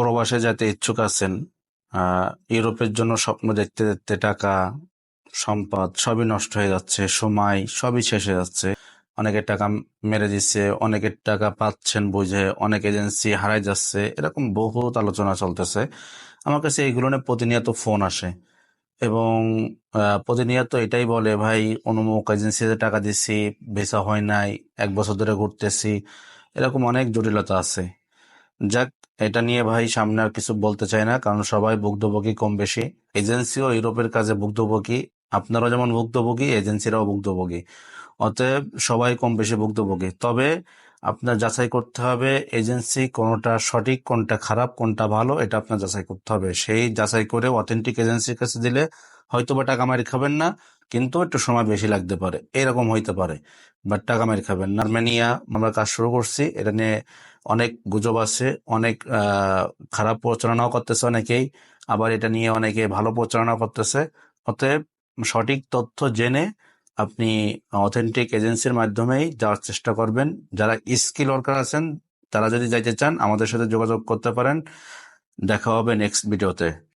প্রবাসে যেতে ইচ্ছুক আছেন ইউরোপের জন্য স্বপ্ন দেখতে দেখতে টাকা, সম্পদ সবই নষ্ট হয়ে যাচ্ছে, সময় সবই শেষ হয়ে যাচ্ছে। অনেকের টাকা মেরে দিচ্ছে, অনেকের টাকা পাচ্ছেন বুঝে, অনেক এজেন্সি হারাই যাচ্ছে, এরকম বহুত আলোচনা চলতেছে। আমার কাছে এইগুলো নিয়ে প্রতিনিয়ত ফোন আসে এবং প্রতিনিয়ত এটাই বলে, ভাই, অমুক এজেন্সিতে টাকা দিচ্ছি ভিসা হয় নাই, এক বছর ধরে ঘুরতেছি। এরকম অনেক জটিলতা আছে। যাক এটা নিয়ে ভাই সামনে আর কিছু বলতে চাই না, কারণ সবাই ভুক্তভোগী কম বেশি। এজেন্সিও ইউরোপের কাজে ভুক্তভোগী আপনারা যেমন ভুক্তভোগী, এজেন্সিরাও ভুক্তভোগী। অতএব সবাই কম বেশি ভুক্তভোগী। তবে আপনার যাচাই করতে হবে এজেন্সি কোনটা সঠিক, কোনটা খারাপ, কোনটা ভালো, এটা আপনার যাচাই করতে হবে। সেই যাচাই করে অথেন্টিক এজেন্সির কাছে দিলে হয়তো বা টাকা মারি খাবেন না, কিন্তু একটু সময় বেশি লাগতে পারে। এরকম হইতে পারে, বাট টাকা মারি খাবেন না। আর্মেনিয়া আমরা কাজ শুরু করছি, এটা নিয়ে অনেক গুজব আছে, অনেক খারাপ প্রচারণাও করতেছে অনেকেই, আবার এটা নিয়ে অনেকে ভালো প্রচারণা করতেছে। অতএব সঠিক তথ্য জেনে আপনি অথেন্টিক এজেন্সির মাধ্যমেই যাওয়ার চেষ্টা করবেন। যারা স্কিল ওয়ার্কার আছেন, তারা যদি যাইতে চান, আমাদের সাথে যোগাযোগ করতে পারেন। দেখা হবে নেক্সট ভিডিওতে